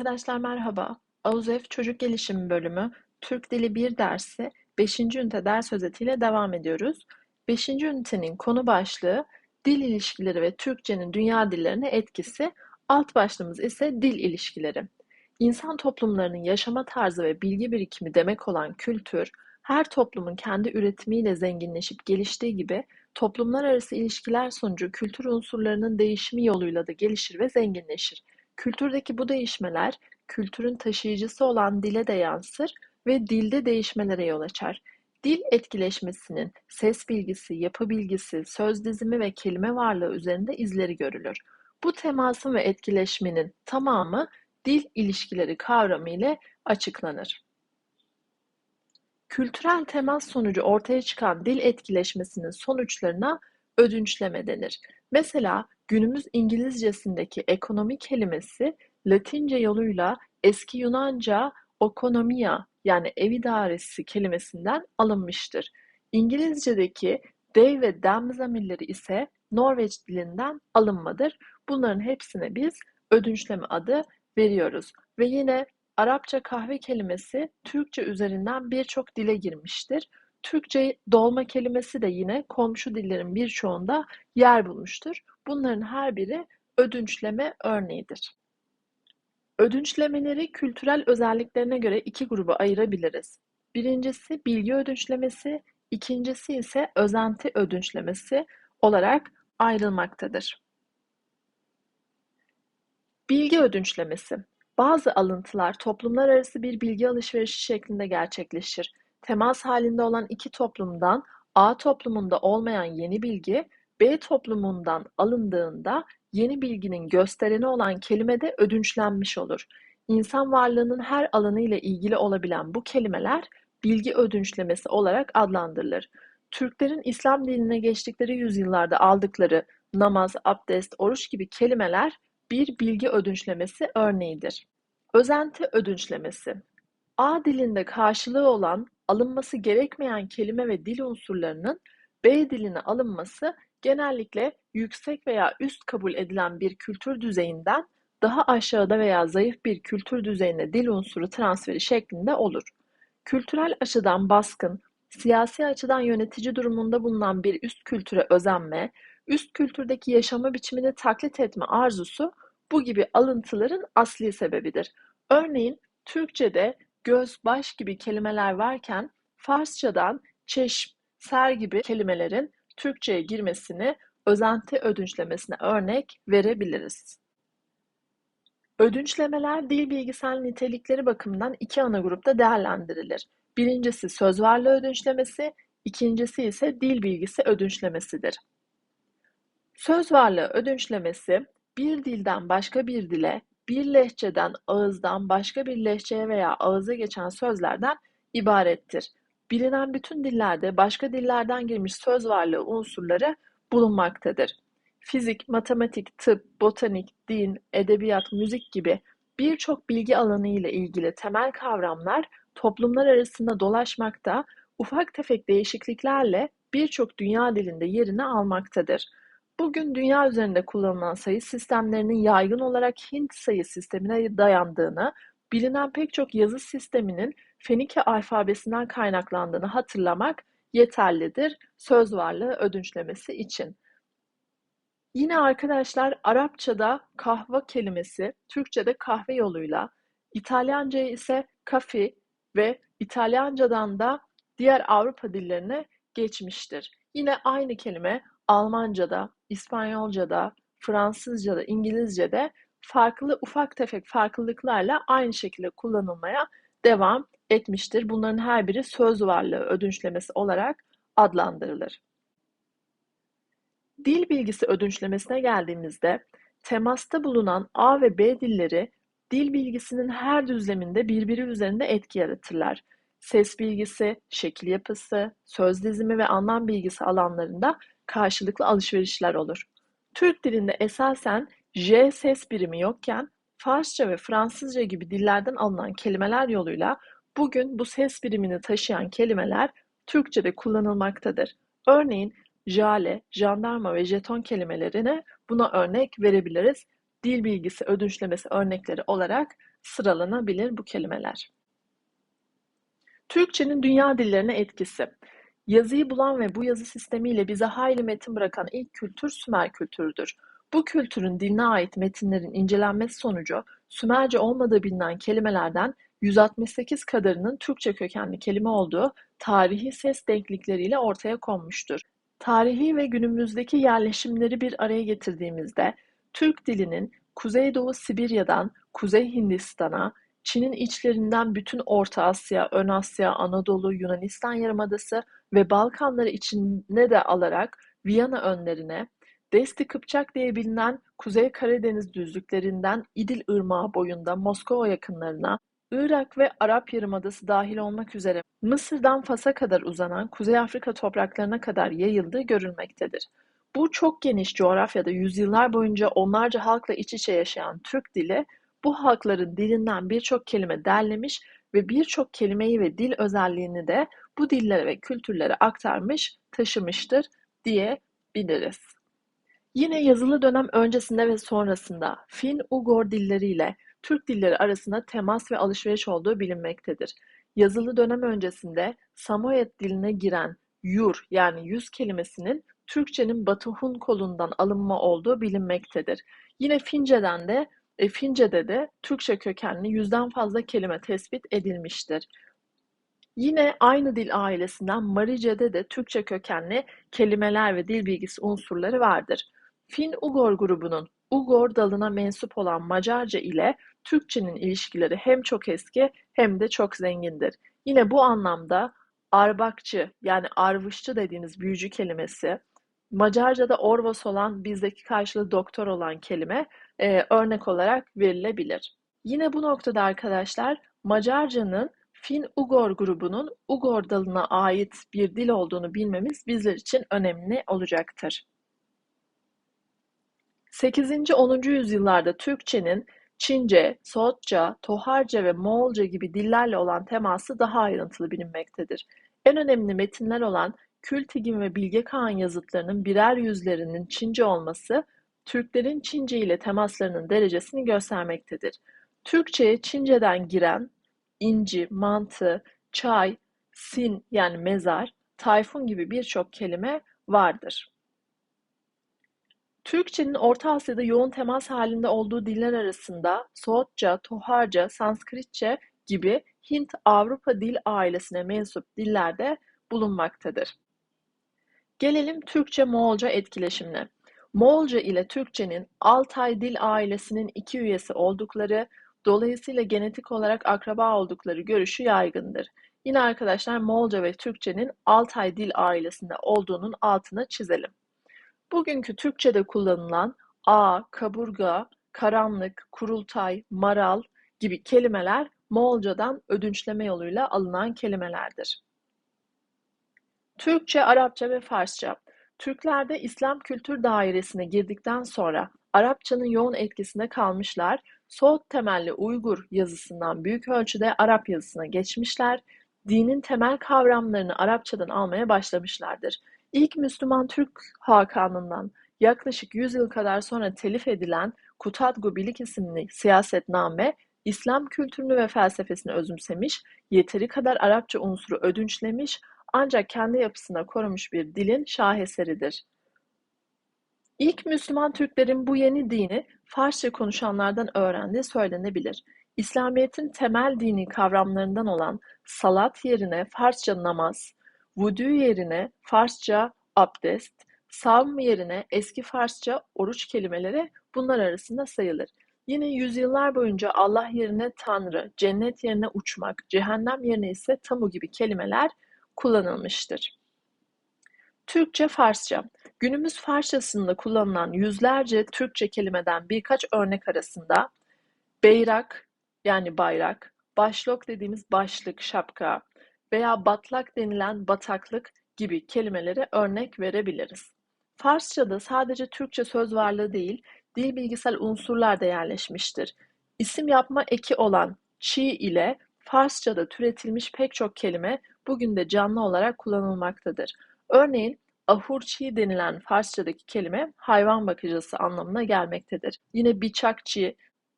Arkadaşlar merhaba. AUZEF Çocuk Gelişimi Bölümü Türk Dili 1 dersi 5. ünite ders özetiyle devam ediyoruz. 5. ünitenin konu başlığı dil ilişkileri ve Türkçenin dünya dillerine etkisi, alt başlığımız ise dil ilişkileri. İnsan toplumlarının yaşama tarzı ve bilgi birikimi demek olan kültür, her toplumun kendi üretimiyle zenginleşip geliştiği gibi toplumlar arası ilişkiler sonucu kültür unsurlarının değişimi yoluyla da gelişir ve zenginleşir. Kültürdeki bu değişmeler, kültürün taşıyıcısı olan dile de yansır ve dilde değişmelere yol açar. Dil etkileşmesinin ses bilgisi, yapı bilgisi, söz dizimi ve kelime varlığı üzerinde izleri görülür. Bu temasın ve etkileşmenin tamamı dil ilişkileri kavramı ile açıklanır. Kültürel temas sonucu ortaya çıkan dil etkileşmesinin sonuçlarına ödünçleme denir. Mesela günümüz İngilizcesindeki ekonomi kelimesi Latince yoluyla eski Yunanca okonomia yani ev idaresi kelimesinden alınmıştır. İngilizce'deki they ve them zamirleri ise Norveç dilinden alınmadır. Bunların hepsine biz ödünçleme adı veriyoruz. Ve yine Arapça kahve kelimesi Türkçe üzerinden birçok dile girmiştir. Türkçe dolma kelimesi de yine komşu dillerin birçoğunda yer bulmuştur. Bunların her biri ödünçleme örneğidir. Ödünçlemeleri kültürel özelliklerine göre iki gruba ayırabiliriz. Birincisi bilgi ödünçlemesi, ikincisi ise özenti ödünçlemesi olarak ayrılmaktadır. Bilgi ödünçlemesi Bazı alıntılar toplumlar arası bir bilgi alışverişi şeklinde gerçekleşir. Temas halinde olan iki toplumdan A toplumunda olmayan yeni bilgi B toplumundan alındığında yeni bilginin göstereni olan kelime de ödünçlenmiş olur. İnsan varlığının her alanı ile ilgili olabilen bu kelimeler bilgi ödünçlemesi olarak adlandırılır. Türklerin İslam dinine geçtikleri yüzyıllarda aldıkları namaz, abdest, oruç gibi kelimeler bir bilgi ödünçlemesi örneğidir. Özenti ödünçlemesi A dilinde karşılığı olan alınması gerekmeyen kelime ve dil unsurlarının B diline alınması genellikle yüksek veya üst kabul edilen bir kültür düzeyinden daha aşağıda veya zayıf bir kültür düzeyine dil unsuru transferi şeklinde olur. Kültürel açıdan baskın, siyasi açıdan yönetici durumunda bulunan bir üst kültüre özenme, üst kültürdeki yaşama biçimini taklit etme arzusu bu gibi alıntıların asli sebebidir. Örneğin Türkçe'de göz, baş gibi kelimeler varken Farsçadan çeşm, ser gibi kelimelerin Türkçe'ye girmesini özenti ödünçlemesine örnek verebiliriz. Ödünçlemeler dil bilgisel nitelikleri bakımından iki ana grupta değerlendirilir. Birincisi söz varlığı ödünçlemesi, ikincisi ise dil bilgisi ödünçlemesidir. Söz varlığı ödünçlemesi bir dilden başka bir dile, bir lehçeden ağızdan başka bir lehçeye veya ağıza geçen sözlerden ibarettir. Bilinen bütün dillerde başka dillerden girmiş söz varlığı unsurları bulunmaktadır. Fizik, matematik, tıp, botanik, din, edebiyat, müzik gibi birçok bilgi alanı ile ilgili temel kavramlar toplumlar arasında dolaşmakta, ufak tefek değişikliklerle birçok dünya dilinde yerini almaktadır. Bugün dünya üzerinde kullanılan sayı sistemlerinin yaygın olarak Hint sayı sistemine dayandığını, bilinen pek çok yazı sisteminin Fenike alfabesinden kaynaklandığını hatırlamak yeterlidir söz varlığı ödünçlemesi için. Yine arkadaşlar Arapçada kahve kelimesi Türkçe'de kahve yoluyla, İtalyanca'ya ise kafi ve İtalyancadan da diğer Avrupa dillerine geçmiştir. Yine aynı kelime Almanca'da, İspanyolca'da, Fransızca'da, İngilizce'de farklı ufak tefek farklılıklarla aynı şekilde kullanılmaya devam etmiştir. Bunların her biri söz varlığı ödünçlemesi olarak adlandırılır. Dil bilgisi ödünçlemesine geldiğimizde temasta bulunan A ve B dilleri dil bilgisinin her düzleminde birbiri üzerinde etki yaratırlar. Ses bilgisi, şekil yapısı, söz dizimi ve anlam bilgisi alanlarında karşılıklı alışverişler olur. Türk dilinde esasen J ses birimi yokken Farsça ve Fransızca gibi dillerden alınan kelimeler yoluyla bugün bu ses birimini taşıyan kelimeler Türkçe'de kullanılmaktadır. Örneğin jale, jandarma ve jeton kelimelerine buna örnek verebiliriz. Dil bilgisi ödünçlemesi örnekleri olarak sıralanabilir bu kelimeler. Türkçenin dünya dillerine etkisi. Yazıyı bulan ve bu yazı sistemiyle bize hayli metin bırakan ilk kültür Sümer kültürüdür. Bu kültürün diline ait metinlerin incelenmesi sonucu Sümerce olmadığı bilinen kelimelerden 168 kadarının Türkçe kökenli kelime olduğu tarihi ses denklikleriyle ortaya konmuştur. Tarihi ve günümüzdeki yerleşimleri bir araya getirdiğimizde Türk dilinin Kuzeydoğu Sibirya'dan Kuzey Hindistan'a, Çin'in içlerinden bütün Orta Asya, Ön Asya, Anadolu, Yunanistan Yarımadası ve Balkanları içine de alarak Viyana önlerine, Desti Kıpçak diye bilinen Kuzey Karadeniz düzlüklerinden İdil Irmağı boyunda Moskova yakınlarına, Irak ve Arap Yarımadası dahil olmak üzere Mısır'dan Fas'a kadar uzanan Kuzey Afrika topraklarına kadar yayıldığı görülmektedir. Bu çok geniş coğrafyada yüzyıllar boyunca onlarca halkla iç içe yaşayan Türk dili, bu halkların dilinden birçok kelime derlemiş ve birçok kelimeyi ve dil özelliğini de bu dillere ve kültürlere aktarmış, taşımıştır diyebiliriz. Yine yazılı dönem öncesinde ve sonrasında Fin-Ugor dilleriyle Türk dilleri arasında temas ve alışveriş olduğu bilinmektedir. Yazılı dönem öncesinde Samoyed diline giren "yur" yani yüz kelimesinin Türkçenin Batı Hun kolundan alınma olduğu bilinmektedir. Yine Fince'den de e, Fince'de de Türkçe kökenli yüzden fazla kelime tespit edilmiştir. Yine aynı dil ailesinden Marice'de de Türkçe kökenli kelimeler ve dil bilgisi unsurları vardır. Fin-Ugor grubunun Ugor dalına mensup olan Macarca ile Türkçenin ilişkileri hem çok eski hem de çok zengindir. Yine bu anlamda Arbakçı yani Arvışçı dediğimiz büyücü kelimesi, Macarca'da Orvos olan bizdeki karşılığı doktor olan kelime e, örnek olarak verilebilir. Yine bu noktada arkadaşlar Macarca'nın Fin-Ugor grubunun Ugor dalına ait bir dil olduğunu bilmemiz bizler için önemli olacaktır. 8. 10. yüzyıllarda Türkçenin Çince, Soğutça, Toharca ve Moğolca gibi dillerle olan teması daha ayrıntılı bilinmektedir. En önemli metinler olan Kültigin ve Bilge Kağan yazıtlarının birer yüzlerinin Çince olması, Türklerin Çince ile temaslarının derecesini göstermektedir. Türkçeye Çince'den giren inci, mantı, çay, sin yani mezar, tayfun gibi birçok kelime vardır. Türkçenin Orta Asya'da yoğun temas halinde olduğu diller arasında Soğutça, Toharca, Sanskritçe gibi Hint-Avrupa dil ailesine mensup diller de bulunmaktadır. Gelelim Türkçe-Moğolca etkileşimine. Moğolca ile Türkçenin Altay dil ailesinin iki üyesi oldukları, dolayısıyla genetik olarak akraba oldukları görüşü yaygındır. Yine arkadaşlar Moğolca ve Türkçenin Altay dil ailesinde olduğunun altına çizelim. Bugünkü Türkçe'de kullanılan "a", "kaburga", "karanlık", "kurultay", "maral" gibi kelimeler Moğolcadan ödünçleme yoluyla alınan kelimelerdir. Türkçe, Arapça ve Farsça Türklerde İslam kültür dairesine girdikten sonra Arapçanın yoğun etkisinde kalmışlar, Soğut temelli Uygur yazısından büyük ölçüde Arap yazısına geçmişler, dinin temel kavramlarını Arapçadan almaya başlamışlardır. İlk Müslüman Türk Hakanı'ndan yaklaşık 100 yıl kadar sonra telif edilen Kutadgu Bilik isimli siyasetname, İslam kültürünü ve felsefesini özümsemiş, yeteri kadar Arapça unsuru ödünçlemiş ancak kendi yapısında korumuş bir dilin şaheseridir. İlk Müslüman Türklerin bu yeni dini Farsça konuşanlardan öğrendiği söylenebilir. İslamiyet'in temel dini kavramlarından olan salat yerine Farsça namaz, vudu yerine Farsça abdest, savm yerine eski Farsça oruç kelimeleri bunlar arasında sayılır. Yine yüzyıllar boyunca Allah yerine Tanrı, cennet yerine uçmak, cehennem yerine ise tamu gibi kelimeler kullanılmıştır. Türkçe Farsça Günümüz Farsçasında kullanılan yüzlerce Türkçe kelimeden birkaç örnek arasında beyrak yani bayrak, başlok dediğimiz başlık, şapka veya batlak denilen bataklık gibi kelimelere örnek verebiliriz. Farsçada sadece Türkçe söz varlığı değil, dil bilgisel unsurlar da yerleşmiştir. İsim yapma eki olan çi ile Farsçada türetilmiş pek çok kelime bugün de canlı olarak kullanılmaktadır. Örneğin ahurçi denilen Farsçadaki kelime hayvan bakıcısı anlamına gelmektedir. Yine biçakçı,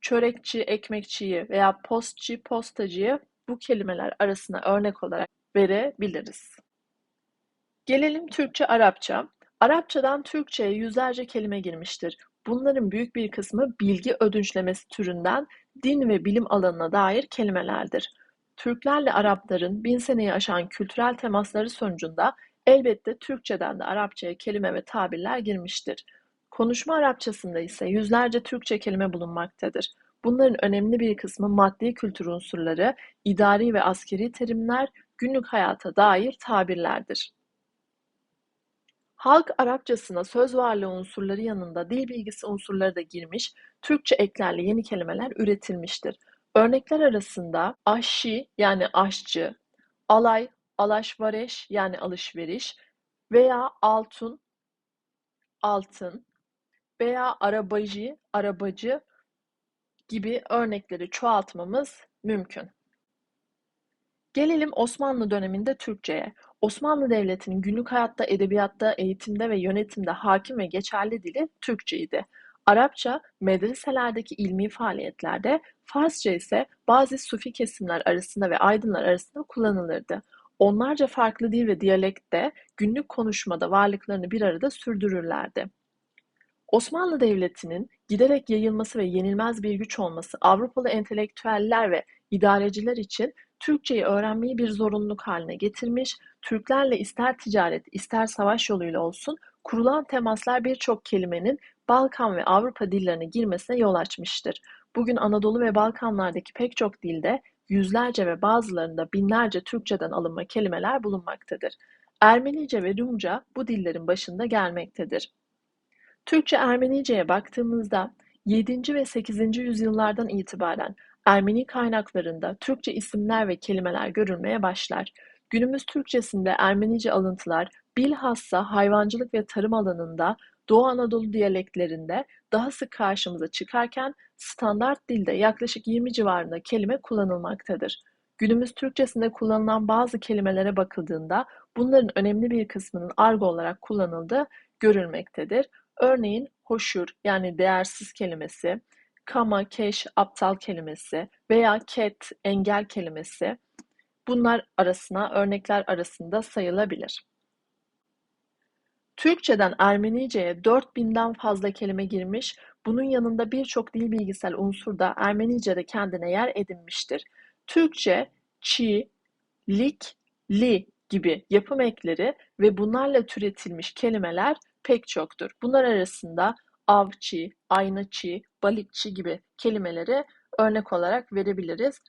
çörekçi, ekmekçiyi veya postçi, postacıyı bu kelimeler arasına örnek olarak verebiliriz. Gelelim Türkçe Arapça. Arapçadan Türkçe'ye yüzlerce kelime girmiştir. Bunların büyük bir kısmı bilgi ödünçlemesi türünden din ve bilim alanına dair kelimelerdir. Türklerle Arapların bin seneyi aşan kültürel temasları sonucunda elbette Türkçeden de Arapçaya kelime ve tabirler girmiştir. Konuşma Arapçasında ise yüzlerce Türkçe kelime bulunmaktadır. Bunların önemli bir kısmı maddi kültür unsurları, idari ve askeri terimler, günlük hayata dair tabirlerdir. Halk Arapçasına söz varlığı unsurları yanında dil bilgisi unsurları da girmiş, Türkçe eklerle yeni kelimeler üretilmiştir. Örnekler arasında aşçı yani aşçı, alay, alaşvareş yani alışveriş veya altun, altın veya arabacı, arabacı gibi örnekleri çoğaltmamız mümkün. Gelelim Osmanlı döneminde Türkçeye. Osmanlı Devleti'nin günlük hayatta, edebiyatta, eğitimde ve yönetimde hakim ve geçerli dili Türkçeydi. Arapça medreselerdeki ilmi faaliyetlerde, Farsça ise bazı Sufi kesimler arasında ve aydınlar arasında kullanılırdı. Onlarca farklı dil ve diyalekte günlük konuşmada varlıklarını bir arada sürdürürlerdi. Osmanlı Devleti'nin giderek yayılması ve yenilmez bir güç olması Avrupalı entelektüeller ve idareciler için Türkçeyi öğrenmeyi bir zorunluluk haline getirmiş, Türklerle ister ticaret, ister savaş yoluyla olsun kurulan temaslar birçok kelimenin Balkan ve Avrupa dillerine girmesine yol açmıştır. Bugün Anadolu ve Balkanlardaki pek çok dilde yüzlerce ve bazılarında binlerce Türkçeden alınma kelimeler bulunmaktadır. Ermenice ve Rumca bu dillerin başında gelmektedir. Türkçe Ermenice'ye baktığımızda 7. ve 8. yüzyıllardan itibaren Ermeni kaynaklarında Türkçe isimler ve kelimeler görülmeye başlar. Günümüz Türkçesinde Ermenice alıntılar bilhassa hayvancılık ve tarım alanında Doğu Anadolu diyaleklerinde daha sık karşımıza çıkarken standart dilde yaklaşık 20 civarında kelime kullanılmaktadır. Günümüz Türkçesinde kullanılan bazı kelimelere bakıldığında bunların önemli bir kısmının argo olarak kullanıldığı görülmektedir. Örneğin hoşur yani değersiz kelimesi, kama, keş, aptal kelimesi veya ket, engel kelimesi bunlar arasına örnekler arasında sayılabilir. Türkçeden Ermenice'ye 4000'den fazla kelime girmiş, bunun yanında birçok dil bilgisel unsur da Ermenice'de kendine yer edinmiştir. Türkçe, çi, lik, li gibi yapım ekleri ve bunlarla türetilmiş kelimeler pek çoktur. Bunlar arasında avçı, aynaçı, balıkçı gibi kelimeleri örnek olarak verebiliriz.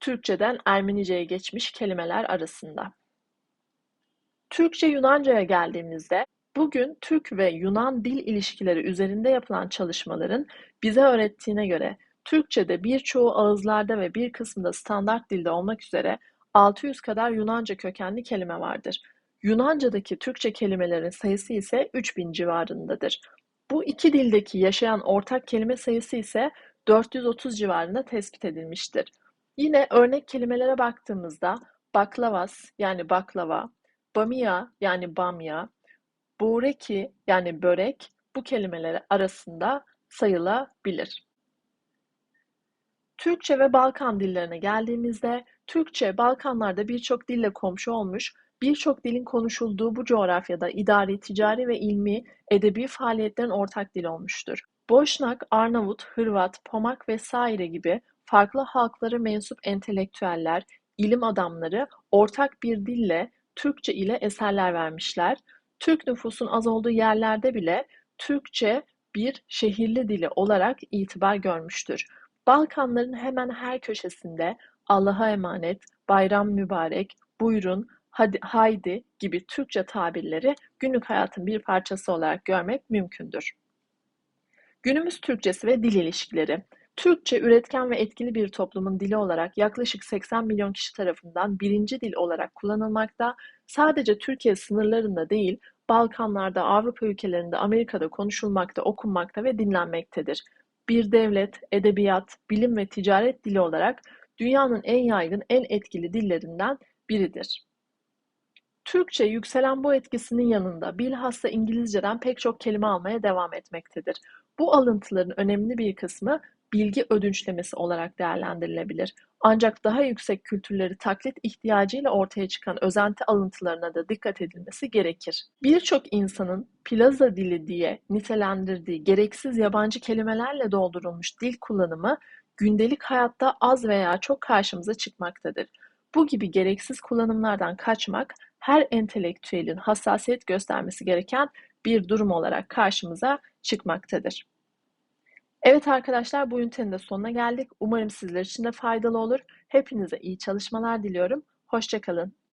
Türkçeden Ermenice'ye geçmiş kelimeler arasında. Türkçe Yunanca'ya geldiğimizde bugün Türk ve Yunan dil ilişkileri üzerinde yapılan çalışmaların bize öğrettiğine göre Türkçe'de birçoğu ağızlarda ve bir kısmında standart dilde olmak üzere 600 kadar Yunanca kökenli kelime vardır. Yunanca'daki Türkçe kelimelerin sayısı ise 3000 civarındadır. Bu iki dildeki yaşayan ortak kelime sayısı ise 430 civarında tespit edilmiştir. Yine örnek kelimelere baktığımızda baklavas yani baklava, bamia yani bamya, bureki yani börek bu kelimeler arasında sayılabilir. Türkçe ve Balkan dillerine geldiğimizde Türkçe Balkanlarda birçok dille komşu olmuş Birçok dilin konuşulduğu bu coğrafyada idari, ticari ve ilmi, edebi faaliyetlerin ortak dil olmuştur. Boşnak, Arnavut, Hırvat, Pomak vesaire gibi farklı halklara mensup entelektüeller, ilim adamları ortak bir dille Türkçe ile eserler vermişler. Türk nüfusun az olduğu yerlerde bile Türkçe bir şehirli dili olarak itibar görmüştür. Balkanların hemen her köşesinde Allah'a emanet, bayram mübarek, buyurun, hadi, haydi gibi Türkçe tabirleri günlük hayatın bir parçası olarak görmek mümkündür. Günümüz Türkçesi ve dil ilişkileri Türkçe üretken ve etkili bir toplumun dili olarak yaklaşık 80 milyon kişi tarafından birinci dil olarak kullanılmakta, sadece Türkiye sınırlarında değil, Balkanlarda, Avrupa ülkelerinde, Amerika'da konuşulmakta, okunmakta ve dinlenmektedir. Bir devlet, edebiyat, bilim ve ticaret dili olarak dünyanın en yaygın, en etkili dillerinden biridir. Türkçe yükselen bu etkisinin yanında bilhassa İngilizceden pek çok kelime almaya devam etmektedir. Bu alıntıların önemli bir kısmı bilgi ödünçlemesi olarak değerlendirilebilir. Ancak daha yüksek kültürleri taklit ihtiyacıyla ortaya çıkan özenti alıntılarına da dikkat edilmesi gerekir. Birçok insanın plaza dili diye nitelendirdiği gereksiz yabancı kelimelerle doldurulmuş dil kullanımı gündelik hayatta az veya çok karşımıza çıkmaktadır. Bu gibi gereksiz kullanımlardan kaçmak her entelektüelin hassasiyet göstermesi gereken bir durum olarak karşımıza çıkmaktadır. Evet arkadaşlar bu ünitenin de sonuna geldik. Umarım sizler için de faydalı olur. Hepinize iyi çalışmalar diliyorum. Hoşça kalın.